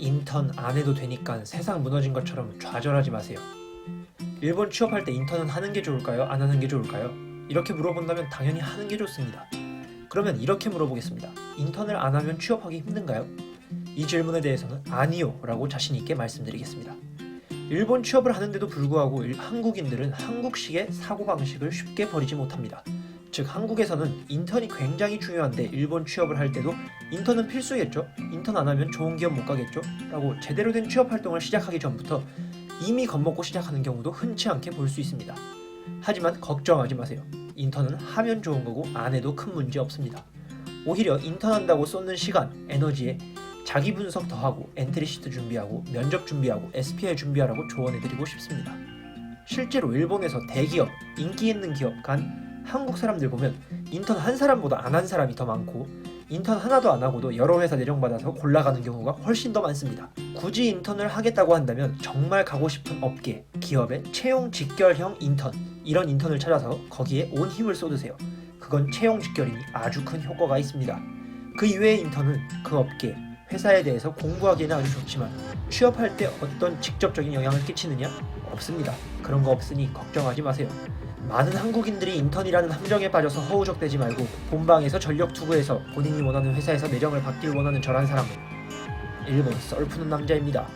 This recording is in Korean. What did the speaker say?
인턴 안 해도 되니까 세상 무너진 것처럼 좌절하지 마세요. 일본 취업할 때 인턴은 하는 게 좋을까요? 안 하는 게 좋을까요? 이렇게 물어본다면 당연히 하는 게 좋습니다. 그러면 이렇게 물어보겠습니다. 인턴을 안 하면 취업하기 힘든가요? 이 질문에 대해서는 아니요 라고 자신 있게 말씀드리겠습니다. 일본 취업을 하는데도 불구하고 일- 한국인들은 한국식의 사고방식을 쉽게 버리지 못합니다. 즉 한국에서는 인턴이 굉장히 중요한데 일본 취업을 할 때도 인턴은 필수겠죠? 인턴 안 하면 좋은 기업 못 가겠죠? 라고 제대로 된 취업 활동을 시작하기 전부터 이미 겁먹고 시작하는 경우도 흔치 않게 볼 수 있습니다. 하지만 걱정하지 마세요. 인턴은 하면 좋은 거고 안 해도 큰 문제 없습니다. 오히려 인턴한다고 쏟는 시간, 에너지에 자기 분석 더하고 엔트리 시트 준비하고 면접 준비하고 SPL 준비하라고 조언해드리고 싶습니다. 실제로 일본에서 대기업, 인기 있는 기업 간 한국 사람들 보면 인턴 한 사람보다 안 한 사람이 더 많고 인턴 하나도 안 하고도 여러 회사 내정받아서 골라가는 경우가 훨씬 더 많습니다. 굳이 인턴을 하겠다고 한다면 정말 가고 싶은 업계, 기업의 채용 직결형 인턴 이런 인턴을 찾아서 거기에 온 힘을 쏟으세요. 그건 채용 직결이니 아주 큰 효과가 있습니다. 그 이외의 인턴은 그 업계, 회사에 대해서 공부하기에는 아주 좋지만 취업할 때 어떤 직접적인 영향을 끼치느냐? 없습니다. 그런 거 없으니 걱정하지 마세요. 많은 한국인들이 인턴이라는 함정에 빠져서 허우적대지 말고 본방에서 전력 투구해서 본인이 원하는 회사에서 내정을 받길 원하는 저란 사람은 일본 썰푸는 남자입니다.